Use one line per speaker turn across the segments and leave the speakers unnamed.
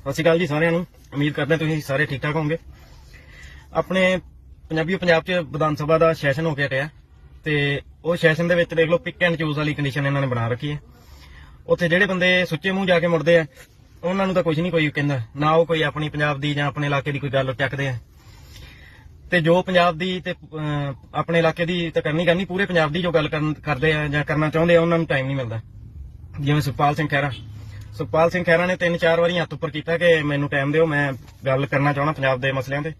ਸਤਿ ਸ਼੍ਰੀ ਅਕਾਲ ਜੀ ਸਾਰਿਆਂ ਨੂੰ। ਉਮੀਦ ਕਰਦੇ ਹਾਂ ਤੁਸੀਂ ਸਾਰੇ ਠੀਕ ਠਾਕ ਹੋਵੋਗੇ। ਆਪਣੇ ਪੰਜਾਬੀ ਪੰਜਾਬ 'ਚ ਵਿਧਾਨ ਸਭਾ ਦਾ ਸੈਸ਼ਨ ਹੋ ਕੇ ਹਟਿਆ ਤੇ ਉਹ ਸੈਸ਼ਨ ਦੇ ਵਿੱਚ ਦੇਖ ਲਓ ਪਿਕ ਐਂਡ ਚੂਜ਼ ਵਾਲੀ ਕੰਡੀਸ਼ਨ ਇਹਨਾਂ ਨੇ ਬਣਾ ਰੱਖੀ ਹੈ। ਉੱਥੇ ਜਿਹੜੇ ਬੰਦੇ ਸੁੱਚੇ ਮੂੰਹ ਜਾ ਕੇ ਮੁੜਦੇ ਆ, ਉਹਨਾਂ ਨੂੰ ਤਾਂ ਕੁਝ ਨਹੀਂ ਕੋਈ ਕਹਿੰਦਾ। ਨਾ ਉਹ ਕੋਈ ਆਪਣੀ ਪੰਜਾਬ ਦੀ ਜਾਂ ਆਪਣੇ ਇਲਾਕੇ ਦੀ ਕੋਈ ਗੱਲ ਚੱਕਦੇ ਆ। ਤੇ ਜੋ ਪੰਜਾਬ ਦੀ ਤੇ ਆਪਣੇ ਇਲਾਕੇ ਦੀ ਤਾਂ ਕਰਨੀ ਕਰਨੀ, ਪੂਰੇ ਪੰਜਾਬ ਦੀ ਜੋ ਗੱਲ ਕਰਨ, ਕਰਦੇ ਆ ਜਾਂ ਕਰਨਾ ਚਾਹੁੰਦੇ ਆ, ਉਹਨਾਂ ਨੂੰ ਟਾਈਮ ਨਹੀਂ ਮਿਲਦਾ। ਜਿਵੇਂ ਸੁਖਪਾਲ ਸਿੰਘ ਖਹਿਰਾ ਸੁਖਪਾਲ ਸਿੰਘ ਖਹਿਰਾ ਨੇ ਤਿੰਨ ਚਾਰ ਵਾਰੀ ਹੱਥ ਉੱਪਰ ਕੀਤਾ ਕਿ ਮੈਨੂੰ ਟਾਈਮ ਦਿਓ, ਮੈਂ ਗੱਲ ਕਰਨਾ ਚਾਹਣਾ ਪੰਜਾਬ ਦੇ ਮਸਲਿਆਂ ਤੇ।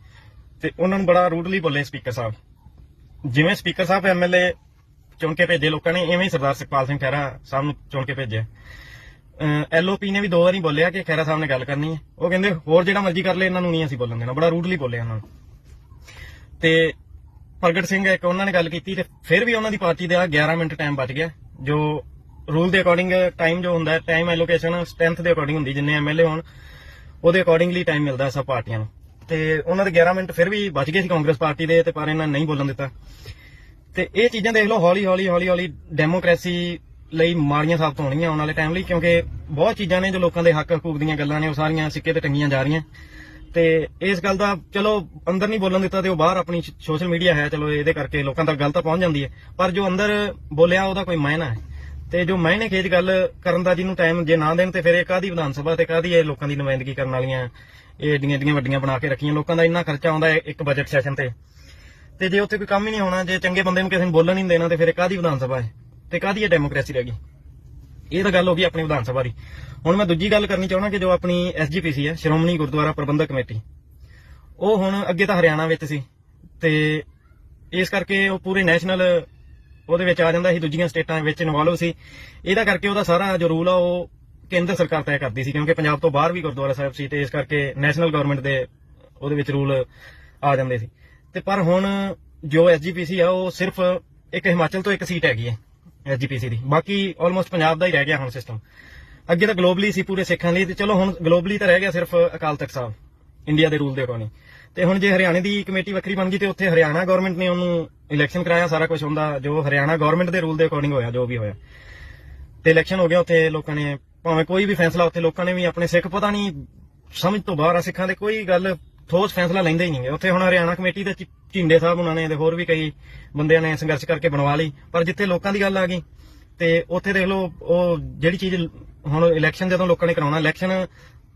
ਤੇ ਉਹਨਾਂ ਨੂੰ ਬੜਾ ਰੂਡਲੀ ਬੋਲੇ ਸਪੀਕਰ ਸਾਹਿਬ। ਜਿਵੇਂ ਸਪੀਕਰ ਸਾਹਿਬ ਐਮਐਲਏ ਚੁਣ ਕੇ ਭੇਜੇ ਲੋਕਾਂ ਨੇ ਐਵੇਂ ਹੀ ਸਰਦਾਰ ਸੁਖਪਾਲ ਸਿੰਘ ਖਹਿਰਾ ਸਾਹਿਬ ਨੂੰ ਚੁਣ ਕੇ ਭੇਜਿਆ। ਐਲਓਪੀ ਨੇ ਵੀ ਦੋ ਵਾਰੀ ਬੋਲਿਆ ਕਿ ਖਹਿਰਾ ਸਾਹਿਬ ਨੇ ਗੱਲ ਕਰਨੀ ਹੈ। ਉਹ ਕਹਿੰਦੇ, ਹੋਰ ਜਿਹੜਾ ਮਰਜ਼ੀ ਕਰ ਲੈ, ਇਹਨਾਂ ਨੂੰ ਨਹੀਂ ਅਸੀਂ ਬੋਲਣ ਦੇਣਾ। ਬੜਾ ਰੂਡਲੀ ਬੋਲਿਆ ਉਹਨਾਂ ਨੂੰ। ਤੇ ਪ੍ਰਗਟ ਸਿੰਘ ਇੱਕ ਉਹਨਾਂ ਨੇ ਗੱਲ ਕੀਤੀ ਤੇ ਫਿਰ ਵੀ ਉਹਨਾਂ ਦੀ ਪਾਰਟੀ ਦਾ 11 ਮਿੰਟ ਟਾਈਮ ਬਚ ਗਿਆ, ਜੋ ਰੂਲ ਦੇ ਅਕੋਰਡਿੰਗ ਟਾਈਮ ਜੋ ਹੁੰਦਾ ਹੈ ਟਾਈਮ ਐਲੋਕੇਸ਼ਨ ਸਟਰੈਂਥ ਦੇ ਅਕੋਰਡਿੰਗ ਹੁੰਦੀ, ਜਿੰਨੇ ਐਮਐਲਏ ਹੋਣ, ਉਹਦੇ ਅਕੋਰਡਿੰਗਲੀ ਟਾਈਮ ਮਿਲਦਾ ਸਭ ਪਾਰਟੀਆਂ ਨੂੰ। ਤੇ ਉਹਨਾਂ ਦੇ 11 ਮਿੰਟ ਫਿਰ ਵੀ ਬਚ ਗਏ ਸੀ ਕਾਂਗਰਸ ਪਾਰਟੀ ਦੇ, ਤੇ ਪਰ ਇਹਨਾਂ ਨੇ ਨਹੀਂ ਬੋਲਣ ਦਿੱਤਾ। ਤੇ ਇਹ ਚੀਜ਼ਾਂ ਦੇਖ ਲਓ, ਹੌਲੀ ਹੌਲੀ ਹੌਲੀ ਹੌਲੀ ਡੈਮੋਕ੍ਰੇਸੀ ਲਈ ਮਾੜੀਆਂ ਸਾਬਤ ਹੋਣਗੀਆਂ ਆਉਣ ਵਾਲੇ ਟਾਈਮ ਲਈ, ਕਿਉਂਕਿ ਬਹੁਤ ਚੀਜ਼ਾਂ ਨੇ ਜੋ ਲੋਕਾਂ ਦੇ ਹੱਕ ਹਕੂਕ ਦੀਆਂ ਗੱਲਾਂ ਨੇ, ਉਹ ਸਾਰੀਆਂ ਸਿੱਕੇ ਤੇ ਟੰਗੀਆਂ ਜਾ ਰਹੀਆਂ। ਤੇ ਇਸ ਗੱਲ ਦਾ ਚਲੋ ਅੰਦਰ ਨਹੀਂ ਬੋਲਣ ਦਿੱਤਾ ਤੇ ਉਹ ਬਾਹਰ ਆਪਣੀ ਸੋਸ਼ਲ ਮੀਡੀਆ ਹੈ, ਚਲੋ ਇਹਦੇ ਕਰਕੇ ਲੋਕਾਂ ਤੱਕ ਗੱਲ ਤਾਂ ਪਹੁੰਚ ਜਾਂਦੀ ਹੈ, ਪਰ ਜੋ ਅੰਦਰ ਬੋਲਿਆ ਉਹਦਾ ਕੋਈ ਮਾਇਨਾ ਹੈ। ਤੇ ਜੋ ਮਾਇਨੇ ਖੇਜ ਗੱਲ ਕਰਨ ਦਾ ਜਿਹਨੂੰ ਟਾਈਮ ਜੇ ਨਾ ਦੇਣ ਤੇ ਫਿਰ ਇਹ ਕਾਦੀ ਵਿਧਾਨ ਸਭਾ ਤੇ ਕਾਦੀ ਇਹ ਲੋਕਾਂ ਦੀ ਨੁਮਾਇੰਦਗੀ ਕਰਨ ਵਾਲੀਆਂ ਇਹ ਏਡੀਆਂ ਏਡੀਆਂ ਵੱਡੀਆਂ ਬਣਾ ਕੇ ਰੱਖੀਆਂ। ਲੋਕਾਂ ਦਾ ਇੰਨਾ ਖਰਚਾ ਆਉਂਦਾ ਇੱਕ ਬਜਟ ਸੈਸ਼ਨ ਤੇ। ਤੇ ਜੇ ਉੱਥੇ ਕੋਈ ਕੰਮ ਹੀ ਨਹੀਂ ਹੋਣਾ, ਜੇ ਚੰਗੇ ਬੰਦੇ ਨੂੰ ਕਿਸੇ ਨੂੰ ਬੋਲਣ ਹੀ ਨਹੀਂ ਦੇਣਾ, ਤੇ ਫਿਰ ਇਹ ਕਾਦੀ ਵਿਧਾਨ ਸਭਾ ਹੈ? ਤੇ ਕਾਦੀ ਇਹ ਡੈਮੋਕ੍ਰੇਸੀ ਰਹਿ ਗਈ? ਇਹ ਤਾਂ ਗੱਲ ਹੋ ਗਈ ਆਪਣੀ ਵਿਧਾਨ ਸਭਾ ਦੀ। ਹੁਣ ਮੈਂ ਦੂਜੀ ਗੱਲ ਕਰਨੀ ਚਾਹੁੰਦਾ ਕਿ ਜੋ ਆਪਣੀ ਐਸਜੀਪੀਸੀ ਹੈ, ਸ਼੍ਰੋਮਣੀ ਗੁਰਦੁਆਰਾ ਪ੍ਰਬੰਧਕ ਕਮੇਟੀ, ਉਹ ਹੁਣ ਅੱਗੇ ਤਾਂ ਹਰਿਆਣਾ ਵਿੱਚ ਸੀ। ਤੇ ਇਸ ਕਰਕੇ ਉਹ ਪੂਰੇ ਨੈਸ਼ਨਲ ਉਹਦੇ ਵਿੱਚ ਆ ਜਾਂਦਾ ਸੀ, ਦੂਜੀਆਂ ਸਟੇਟਾਂ ਵਿੱਚ ਇਨਵੋਲਵ ਸੀ। ਇਹਦਾ ਕਰਕੇ ਉਹਦਾ ਸਾਰਾ ਜੋ ਰੂਲ ਆ, ਉਹ ਕੇਂਦਰ ਸਰਕਾਰ ਤੈਅ ਕਰਦੀ ਸੀ, ਕਿਉਂਕਿ ਪੰਜਾਬ ਤੋਂ ਬਾਹਰ ਵੀ ਗੁਰਦੁਆਰਾ ਸਾਹਿਬ ਸੀ ਤੇ ਇਸ ਕਰਕੇ ਨੈਸ਼ਨਲ ਗਵਰਨਮੈਂਟ ਦੇ ਉਹਦੇ ਵਿੱਚ ਰੂਲ ਆ ਜਾਂਦੇ ਸੀ। ਤੇ ਪਰ ਹੁਣ ਜੋ ਐਸਜੀਪੀਸੀ ਆ, ਉਹ ਸਿਰਫ ਇੱਕ ਹਿਮਾਚਲ ਤੋਂ ਇੱਕ ਸੀਟ ਹੈਗੀ ਹੈ ਐਸਜੀਪੀਸੀ ਦੀ। ਬਾਕੀ ਆਲਮੋਸਟ ਪੰਜਾਬ ਦਾ ਹੀ ਰਹਿ ਗਿਆ ਹੁਣ ਸਿਸਟਮ ਅੱਗੇ ਤਾਂ ਗਲੋਬਲੀ ਸੀ ਪੂਰੇ ਸਿੱਖਾਂ ਲਈ, ਤੇ ਚਲੋ ਹੁਣ ਗਲੋਬਲੀ ਤਾਂ ਰਹਿ ਗਿਆ ਸਿਰਫ ਅਕਾਲ ਤਖਤ ਸਾਹਿਬ, ਇੰਡੀਆ ਦੇ ਰੂਲ ਦੇ ਅਕੋਰਡਿੰਗ। ਤੇ ਹੁਣ ਜੇ ਹਰਿਆਣੇ ਦੀ ਕਮੇਟੀ ਵੱਖਰੀ ਬਣ ਗਈ, ਤੇ ਉੱਥੇ ਹਰਿਆਣਾ ਗਵਰਨਮੈਂਟ ਨੇ ਉਹਨੂੰ ਇਲੈਕਸ਼ਨ ਕਰਾਇਆ, ਸਾਰਾ ਕੁਝ ਹੁੰਦਾ, ਜੋ ਹਰਿਆਣਾ ਗਵਰਨਮੈਂਟ ਦੇ ਰੂਲ ਦੇ ਅਕੋਰਡਿੰਗ ਹੋਇਆ, ਜੋ ਵੀ ਹੋਇਆ। ਤੇ ਇਲੈਕਸ਼ਨ ਹੋ ਗਿਆ ਉੱਥੇ, ਲੋਕਾਂ ਨੇ, ਭਾਵੇਂ ਕੋਈ ਵੀ ਫੈਸਲਾ ਉੱਥੇ, ਲੋਕਾਂ ਨੇ ਵੀ ਆਪਣੇ ਸਿੱਖ ਪਤਾ ਨਹੀਂ, ਸਮਝ ਤੋਂ ਬਾਹਰ ਆ ਸਿੱਖਾਂ ਦੇ, ਕੋਈ ਗੱਲ ਠੋਸ ਫੈਸਲਾ ਲੈਂਦੇ ਹੀ ਨਹੀਂਗੇ ਉੱਥੇ ਹੁਣ ਹਰਿਆਣਾ ਕਮੇਟੀ ਦੇ ਝਿੰਡੇ ਸਾਹਿਬ ਉਹਨਾਂ ਨੇ ਤੇ ਹੋਰ ਵੀ ਕਈ ਬੰਦਿਆਂ ਨੇ ਸੰਘਰਸ਼ ਕਰਕੇ ਬਣਵਾ ਲਈ, ਪਰ ਜਿੱਥੇ ਲੋਕਾਂ ਦੀ ਗੱਲ ਆ ਗਈ, ਤੇ ਉੱਥੇ ਦੇਖ ਲਓ, ਉਹ ਜਿਹੜੀ ਚੀਜ਼ ਹੁਣ ਇਲੈਕਸ਼ਨ ਜਦੋਂ ਲੋਕਾਂ ਨੇ ਕਰਾਉਣਾ ਇਲੈਕਸ਼ਨ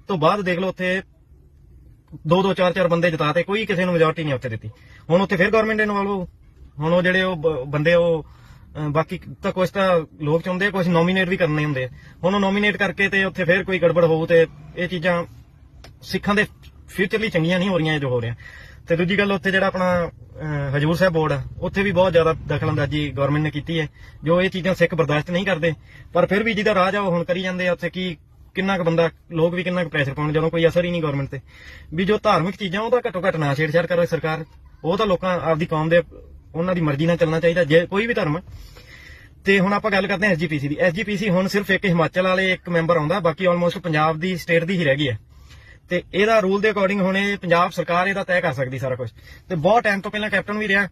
ਤੋਂ ਬਾਅਦ ਦੇਖ ਲਓ ਉੱਥੇ ਦੋ ਦੋ ਚਾਰ ਚਾਰ ਬੰਦੇ ਜਿਤਾਤੇ ਕੋਈ ਕਿਸੇ ਨੂੰ ਮੈਜੋਰਟੀ ਨਹੀਂ ਉੱਥੇ ਦਿੱਤੀ। ਹੁਣ ਉੱਥੇ ਫਿਰ ਗਵਰਨਮੈਂਟ ਇਨਵੋਲਵ ਹੁਣ ਉਹ ਜਿਹੜੇ ਉਹ ਬ- ਬੰਦੇ ਉਹ ਅਹ, ਬਾਕੀ ਤਾਂ ਕੁਝ ਤਾਂ ਲੋਕ ਚਾਹੁੰਦੇ ਆ ਕੁਝ ਨੋਮੀਨੇਟ ਵੀ ਕਰਨੇ ਹੁੰਦੇ ਆ। ਹੁਣ ਉਹ ਨੋਮੀਨੇਟ ਕਰਕੇ ਤੇ ਉੱਥੇ ਫਿਰ ਕੋਈ ਗੜਬੜ ਹੋਊ ਤੇ ਇਹ ਚੀਜ਼ਾਂ ਸਿੱਖਾਂ ਦੇ ਫਿਊਚਰ ਲਈ ਚੰਗੀਆਂ ਨਹੀਂ ਹੋ ਰਹੀਆਂ ਇਹ ਜੋ ਹੋ ਰਿਹਾ ਤੇ ਦੂਜੀ ਗੱਲ ਉੱਥੇ ਜਿਹੜਾ ਆਪਣਾ ਅਹ, ਹਜੂਰ ਸਾਹਿਬ ਬੋਰਡ ਆ ਉੱਥੇ ਵੀ ਬਹੁਤ ਜ਼ਿਆਦਾ ਦਖਲਅੰਦਾਜ਼ੀ ਗਵਰਨਮੈਂਟ ਨੇ ਕੀਤੀ ਹੈ ਜੋ ਇਹ ਚੀਜ਼ਾਂ ਸਿੱਖ ਬਰਦਾਸ਼ਤ ਨਹੀਂ ਕਰਦੇ। ਪਰ ਫਿਰ ਵੀ ਜਿਹਦਾ ਰਾਜ ਆ ਉਹ ਹੁਣ ਕਰੀ ਜਾਂਦੇ ਆ ਉੱਥੇ ਕੀ ਕਿੰਨਾ ਕੁ ਬੰਦਾ ਲੋਕ ਵੀ ਕਿੰਨਾ ਕੁ ਪ੍ਰੈਸ਼ਰ ਪਾਉਣ ਜਦੋਂ ਕੋਈ ਅਸਰ ਹੀ ਨਹੀਂ ਗਵਰਨਮੈਂਟ ਤੇ। ਵੀ ਜੋ ਧਾਰਮਿਕ ਚੀਜ਼ਾਂ ਉਹ ਤਾਂ ਘੱਟੋ ਘੱਟ ਨਾ ਛੇੜਛਾੜ ਕਰੇ ਸਰਕਾਰ। ਉਹ ਤਾਂ ਲੋਕਾਂ ਆਪਦੀ ਕੌਮ ਦੇ ਉਹਨਾਂ ਦੀ ਮਰਜ਼ੀ ਨਾਲ ਚੱਲਣਾ ਚਾਹੀਦਾ, ਜੇ ਕੋਈ ਵੀ ਧਰਮ। ਤੇ ਹੁਣ ਆਪਾਂ ਗੱਲ ਕਰਦੇ ਹਾਂ ਐਸਜੀਪੀਸੀ ਦੀ। ਐਸਜੀਪੀਸੀ ਹੁਣ ਸਿਰਫ ਇੱਕ ਹਿਮਾਚਲ ਵਾਲੇ ਇੱਕ ਮੈਂਬਰ ਆਉਂਦਾ, ਬਾਕੀ ਆਲਮੋਸਟ ਪੰਜਾਬ ਦੀ ਸਟੇਟ ਦੀ ਹੀ ਰਹਿ ਗਈ ਹੈ। ਤੇ ਇਹਦਾ ਰੂਲ ਦੇ ਅਕੋਰਡਿੰਗ ਹੁਣ ਇਹ ਪੰਜਾਬ ਸਰਕਾਰ ਇਹਦਾ ਤੈਅ ਕਰ ਸਕਦੀ ਸਾਰਾ ਕੁਝ ਤੇ ਬਹੁਤ ਟਾਈਮ ਤੋਂ ਪਹਿਲਾਂ ਕੈਪਟਨ ਵੀ ਰਿਹਾ।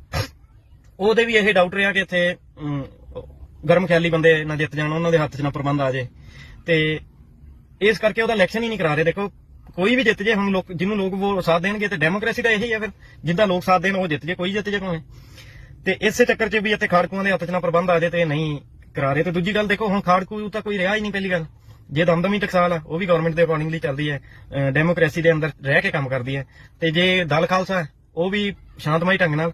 ਉਹਦੇ ਵੀ ਇਹ ਡਾਊਟ ਰਿਹਾ ਕਿ ਇੱਥੇ ਗਰਮ ਖਿਆਲੀ ਬੰਦੇ ਨਾ ਜਿੱਤ ਜਾਣ, ਉਹਨਾਂ ਦੇ ਹੱਥ 'ਚ ਨਾ ਪ੍ਰਬੰਧ ਆ ਜੇ ਤੇ ਇਸ ਕਰਕੇ ਉਹਦਾ ਇਲੈਕਸ਼ਨ ਹੀ ਨਹੀਂ ਕਰਾ ਰਹੇ। ਦੇਖੋ, ਕੋਈ ਵੀ ਜਿੱਤ ਜੇ, ਹੁਣ ਲੋਕ, ਜਿਹਨੂੰ ਲੋਕ ਉਹ ਸਾਥ ਦੇਣਗੇ, ਤੇ ਡੈਮੋਕ੍ਰੇਸੀ ਦਾ ਇਹੀ ਹੈ ਫਿਰ। ਜਿੱਦਾਂ ਲੋਕ ਸਾਥ ਦੇਣ, ਉਹ ਜਿੱਤ ਜੇ, ਕੋਈ ਜਿੱਤ ਜੇ ਭਾਵੇਂ ਤੇ ਇਸੇ ਚੱਕਰ 'ਚ ਵੀ ਇੱਥੇ ਖਾੜਕੂਆਂ ਦੇ ਹੱਥ 'ਚ ਨਾ ਪ੍ਰਬੰਧ ਆ ਜੇ ਤੇ ਨਹੀਂ ਕਰਾ ਰਹੇ। ਤੇ ਦੂਜੀ ਗੱਲ ਦੇਖੋ, ਹੁਣ ਖਾੜਕੂ ਤਾਂ ਕੋਈ ਰਿਹਾ ਹੀ ਨਹੀਂ ਪਹਿਲੀ ਗੱਲ। ਜੇ ਦਮਦਮੀ ਟਕਸਾਲ ਆ, ਉਹ ਵੀ ਗਵਰਨਮੈਂਟ ਦੇ ਅਕੋਰਡਿੰਗਲੀ ਚੱਲਦੀ ਹੈ। ਡੈਮੋਕ੍ਰੇਸੀ ਦੇ ਅੰਦਰ ਰਹਿ ਕੇ ਕੰਮ ਕਰਦੀ ਹੈ। ਤੇ ਜੇ ਦਲ ਖਾਲਸਾ, ਉਹ ਵੀ ਸ਼ਾਂਤਮਈ ਢੰਗ ਨਾਲ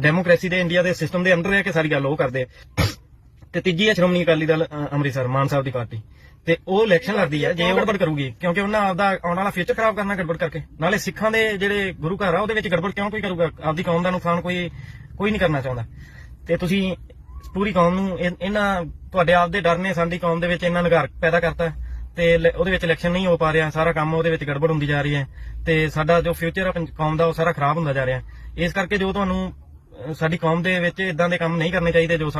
ਡੈਮੋਕ੍ਰੇਸੀ ਦੇ ਇੰਡੀਆ ਦੇ ਸਿਸਟਮ ਦੇ ਅੰਦਰ ਰਹਿ ਕੇ ਸਾਰੀ ਗੱਲ ਉਹ ਕਰਦੇ ਤੇ ਤੀਜੀ ਹੈ ਸ਼੍ਰੋਮਣੀ ਅਕਾਲੀ ਦਲ ਅੰਮ੍ਰਿਤਸਰ, ਮਾਨ ਸਾਹਿਬ ਦੀ ਪਾਰਟੀ। ਤੇ ਉਹ ਇਲੈਕਸ਼ਨ ਲੜਦੀ ਹੈ, ਜੇ ਗੜਬੜ ਕਰੂਗੀ, ਕਿਉਂਕਿ ਉਹਨਾਂ ਆਪਦਾ ਆਉਣ ਵਾਲਾ ਫਿਊਚਰ ਖਰਾਬ ਕਰਨਾ ਗੜਬੜ ਕਰਕੇ। ਨਾਲੇ ਸਿੱਖਾਂ ਦੇ ਜਿਹੜੇ ਗੁਰੂ ਘਰ ਆ, ਉਹਦੇ ਵਿੱਚ ਗੜਬੜ ਕਿਉਂ ਕੋਈ ਕਰੂਗਾ? ਆਪਦੀ ਕੌਮ ਦਾ ਨੁਕਸਾਨ ਕੋਈ ਕੋਈ ਨਹੀਂ ਕਰਨਾ ਚਾਹੁੰਦਾ। ਤੇ ਤੁਸੀਂ ਪੂਰੀ ਕੌਮ ਨੂੰ ਇਨ- ਇਹਨਾਂ, ਤੁਹਾਡੇ ਆਪ ਦੇ ਡਰ ਨੇ ਸਾਡੀ ਕੌਮ ਦੇ ਵਿੱਚ ਇੰਨਾ ਨਿਗਾਰ ਪੈਦਾ ਕਰਤਾ। ਤੇ ਉਹਦੇ ਵਿੱਚ ਇਲੈਕਸ਼ਨ ਨਹੀਂ ਹੋ ਪਾ ਰਿਹਾ, ਸਾਰਾ ਕੰਮ ਉਹਦੇ ਵਿੱਚ ਗੜਬੜ ਹੁੰਦੀ ਜਾ ਰਹੀ ਹੈ। ਤੇ ਸਾਡਾ ਜੋ ਫਿਊਚਰ ਆ ਕੌਮ ਦਾ ਉਹ ਸਾਰਾ ਖਰਾਬ ਹੁੰਦਾ ਜਾ ਰਿਹਾ। ਇਸ ਕਰਕੇ ਜੋ ਤੁਹਾਨੂੰ ਸਾਡੀ ਕੌਮ ਦੇ ਵਿੱਚ ਇਦਾਂ ਦੇ ਕੰਮ ਨਹੀਂ ਕਰਨੇ ਚਾਹੀਦੇ ਜੋ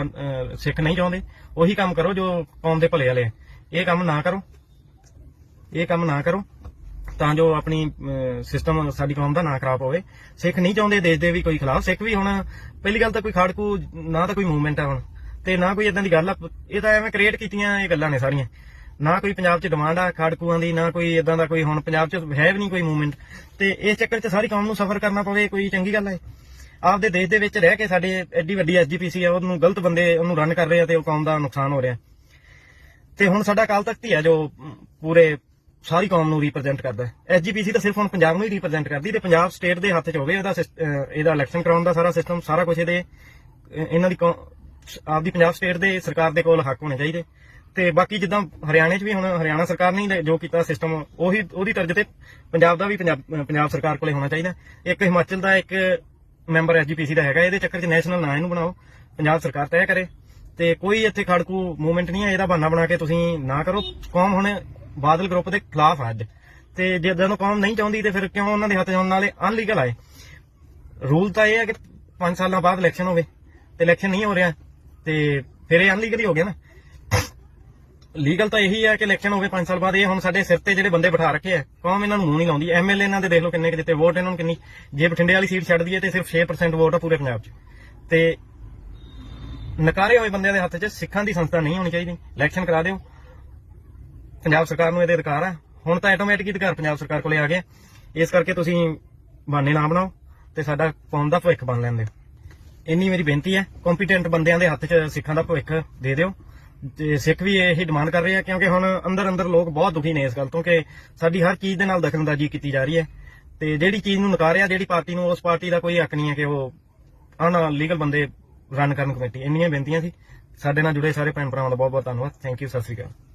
ਸਿੱਖ ਨਹੀਂ ਚਾਹੁੰਦੇ, ਉਹੀ ਕੰਮ ਕਰੋ ਜੋ ਕੌਮ ਦੇ ਭਲੇ ਵਾਲੇ ਆ। ਇਹ ਕੰਮ ਨਾ ਕਰੋ। ਇਹ ਕੰਮ ਨਾ ਕਰੋ। ਤਾਂ ਜੋ ਆਪਣੀ ਸਿਸਟਮ ਸਾਡੀ ਕੌਮ ਦਾ ਨਾ ਖਰਾਬ ਹੋਵੇ। ਸਿੱਖ ਨਹੀਂ ਚਾਹੁੰਦੇ ਦੇਸ਼ ਦੇ ਵੀ ਕੋਈ ਖਿਲਾਫ। ਸਿੱਖ ਵੀ ਹੁਣ ਪਹਿਲੀ ਗੱਲ ਤਾਂ ਕੋਈ ਖਾੜਕੂ, ਨਾ ਤਾਂ ਕੋਈ ਮੂਵਮੈਂਟ ਆ ਹੁਣ। ਤੇ ਨਾ ਕੋਈ ਇਦਾਂ ਦੀ ਗੱਲ ਆ। ਇਹ ਤਾਂ ਐਵੇਂ ਕ੍ਰੀਏਟ ਕੀਤੀਆਂ ਇਹ ਗੱਲਾਂ ਨੇ ਸਾਰੀਆਂ। ਨਾ ਕੋਈ ਪੰਜਾਬ 'ਚ ਡਿਮਾਂਡ ਆ ਖਾੜਕੂਆਂ ਦੀ, ਨਾ ਕੋਈ ਇਦਾਂ ਦਾ ਕੋਈ ਹੁਣ ਪੰਜਾਬ 'ਚ ਹੈ ਵੀ ਨਹੀਂ ਕੋਈ ਮੂਵਮੈਂਟ ਤੇ ਇਸ ਚੱਕਰ 'ਚ ਸਾਰੀ ਕੌਮ ਨੂੰ ਸਫਰ ਕਰਨਾ ਪਵੇ, ਕੋਈ ਚੰਗੀ ਗੱਲ ਹੈ ਆਪਦੇ ਦੇਸ਼ ਦੇ ਵਿੱਚ ਰਹਿ ਕੇ ਸਾਡੇ ਐਡੀ ਵੱਡੀ ਐਸਜੀਪੀਸੀ ਆ, ਉਹਨੂੰ ਗਲਤ ਬੰਦੇ ਉਹਨੂੰ ਰਨ ਕਰ ਰਹੇ ਆ ਤੇ ਉਹ ਕੌਮ ਦਾ ਨੁਕਸਾਨ ਹੋ ਰਿਹਾ। ਤੇ ਹੁਣ ਸਾਡਾ ਅਕਾਲ ਤਖਤ ਹੀ ਆ ਜੋ ਪੂਰੇ ਸਾਰੀ ਕੌਮ ਨੂੰ ਰਿਪਰੈਜ਼ੈਂਟ ਕਰਦਾ ਹੈ। ਐਸਜੀਪੀਸੀ ਤਾਂ ਸਿਰਫ ਹੁਣ ਪੰਜਾਬ ਨੂੰ ਹੀ ਰਿਪਰੈਜ਼ੈਂਟ ਕਰਦੀ ਤੇ ਪੰਜਾਬ ਸਟੇਟ ਦੇ ਹੱਥ 'ਚ ਹੋਵੇ, ਇਹਦਾ ਸਿਸ- ਇਹਦਾ ਇਲੈਕਸ਼ਨ ਕਰਾਉਣ ਦਾ ਸਾਰਾ ਸਿਸਟਮ ਸਾਰਾ ਕੁਝ ਇਹਦੇ ਇਹਨਾਂ ਦੀ ਕੌ- ਆਪਦੀ ਪੰਜਾਬ ਸਟੇਟ ਦੇ ਸਰਕਾਰ ਦੇ ਕੋਲ ਹੱਕ ਹੋਣੇ ਚਾਹੀਦੇ। ਤੇ ਬਾਕੀ ਜਿੱਦਾਂ ਹਰਿਆਣੇ 'ਚ ਵੀ ਹੁਣ ਹਰਿਆਣਾ ਸਰਕਾਰ ਨੇ ਜੋ ਕੀਤਾ ਸਿਸਟਮ ਉਹੀ, ਉਹਦੀ ਤਰਜ਼ ਤੇ ਪੰਜਾਬ ਦਾ ਵੀ ਪੰਜਾਬ ਪੰਜਾਬ ਸਰਕਾਰ ਕੋਲੇ ਹੋਣਾ ਚਾਹੀਦਾ। ਇੱਕ ਹਿਮਾਚਲ ਦਾ ਇੱਕ ਮੈਂਬਰ ਐਸਜੀਪੀਸੀ ਦਾ ਹੈਗਾ, ਇਹਦੇ ਚੱਕਰ 'ਚ ਨੈਸ਼ਨਲ ਨਾਂ ਇਹਨੂੰ ਬਣਾਓ, ਪੰਜਾਬ ਸਰਕਾਰ ਤੈਅ ਕਰੇ। ਤੇ ਕੋਈ ਇੱਥੇ ਖੜਕੂ ਮੂਵਮੈਂਟ ਨਹੀਂ ਹੈ, ਇਹਦਾ ਬਹਾਨਾ ਬਣਾ ਕੇ ਤੁਸੀਂ ਨਾ ਕਰੋ। ਕੌਮ ਹੁਣ ਬਾਦਲ ਗਰੁੱਪ ਦੇ ਖਿਲਾਫ ਆ ਅੱਜ। ਤੇ ਜੇ ਜਦੋਂ ਕੌਮ ਨਹੀਂ ਚਾਹੁੰਦੀ ਤੇ ਫਿਰ ਕਿਉਂ ਉਹਨਾਂ ਦੇ ਹੱਥ ਜਾਣ ਆਉਣ ਨਾਲੇ ਅਨਲੀਗਲ ਆਏ ਰੂਲ ਤਾਂ ਇਹ ਹੈ ਕਿ 5 ਸਾਲਾਂ ਬਾਅਦ ਇਲੈਕਸ਼ਨ ਹੋਵੇ ਤੇ ਇਲੈਕਸ਼ਨ ਨਹੀਂ ਹੋ ਰਿਹਾ ਤੇ ਫਿਰ ਇਹ ਅਨਲੀਗਲ ਹੀ ਹੋ ਗਿਆ ਨਾ। ਲੀਗਲ ਤਾਂ ਇਹੀ ਹੈ ਕਿ ਇਲੈਕਸ਼ਨ ਹੋਵੇ 5 ਸਾਲ ਬਾਅਦ, ਇਹ ਹੁਣ ਸਾਡੇ ਸਿਰ ਤੇ ਜਿਹੜੇ ਬੰਦੇ ਬਿਠਾ ਰੱਖੇ ਆ, ਕੌਮ ਇਹਨਾਂ ਨੂੰ ਮੂੰਹ ਨਹੀਂ ਲਾਉਂਦੀ। ਐਮਐਲਏ ਇਹਨਾਂ ਦੇ ਦੇਖ ਲਓ ਕਿੰਨੇ ਕੁ ਦਿੱਤੇ, ਵੋਟ ਇਹਨਾਂ ਨੂੰ ਕਿੰਨੀ। ਜੇ ਬਠਿੰਡੇ ਵਾਲੀ ਸੀਟ ਛੱਡ ਦਈਏ ਤੇ ਸਿਰਫ 6% ਵੋਟ ਆ ਪੂਰੇ ਪੰਜਾਬ 'ਚ। ਤੇ ਨਕਾਰੇ ਹੋਏ ਬੰਦਿਆਂ ਦੇ ਹੱਥ 'ਚ ਸਿੱਖਾਂ ਦੀ ਸੰਸਥਾ ਨਹੀਂ ਹੋਣੀ ਚਾਹੀਦੀ। ਇਲੈਕਸ਼ਨ ਕਰਾ ਦਿਓ। ਪੰਜਾਬ ਸਰਕਾਰ ਨੂੰ ਇਹਦੇ ਅਧਿਕਾਰ ਆ। ਹੁਣ ਤਾਂ ਆਟੋਮੈਟਿਕ ਹੀ ਅਧਿਕਾਰ ਪੰਜਾਬ ਸਰਕਾਰ ਕੋਲੇ ਆ ਗਏ ਇਸ ਕਰਕੇ ਤੁਸੀਂ ਬਹਾਨੇ ਨਾ ਬਣਾਓ ਤੇ ਸਾਡਾ ਕੌਮ ਦਾ ਭਵਿੱਖ ਬਣ ਲੈਂਦੇ ਦਿਓ। ਇੰਨੀ ਮੇਰੀ ਬੇਨਤੀ ਹੈ ਕੰਪੀਟੈਂਟ ਬੰਦਿਆਂ ਦੇ ਹੱਥ 'ਚ ਸਿੱਖਾਂ ਦਾ ਭਵਿੱਖ ਦੇ ਦਿਓ। ਤੇ ਸਿੱਖ ਵੀ ਇਹੀ ਡਿਮਾਂਡ ਕਰ ਰਹੇ ਆ, ਕਿਉਂਕਿ ਹੁਣ ਅੰਦਰ ਅੰਦਰ ਲੋਕ ਬਹੁਤ ਦੁਖੀ ਨੇ ਇਸ ਗੱਲ ਤੋਂ ਕਿ ਸਾਡੀ ਹਰ ਚੀਜ਼ ਦੇ ਨਾਲ ਦਖਲਅੰਦਾਜ਼ੀ ਕੀਤੀ ਜਾ ਰਹੀ ਹੈ। ਤੇ ਜਿਹੜੀ ਚੀਜ਼ ਨੂੰ ਨਕਾਰਿਆ ਜਿਹੜੀ ਪਾਰਟੀ ਨੂੰ, ਉਸ ਪਾਰਟੀ ਦਾ ਕੋਈ ਹੱਕ ਨਹੀਂ ਹੈ ਕਿ ਉਹ ਅਨ ਲੀਗਲ ਬੰਦੇ ਰਨ ਕਰਨ ਕਮੇਟੀ ਇੰਨੀਆਂ ਬੇਨਤੀਆਂ ਸੀ। ਸਾਡੇ ਨਾਲ ਜੁੜੇ ਸਾਰੇ ਭੈਣ ਭਰਾਵਾਂ ਦਾ ਬਹੁਤ ਬਹੁਤ ਧੰਨਵਾਦ। Thank you Sat Sri Akal.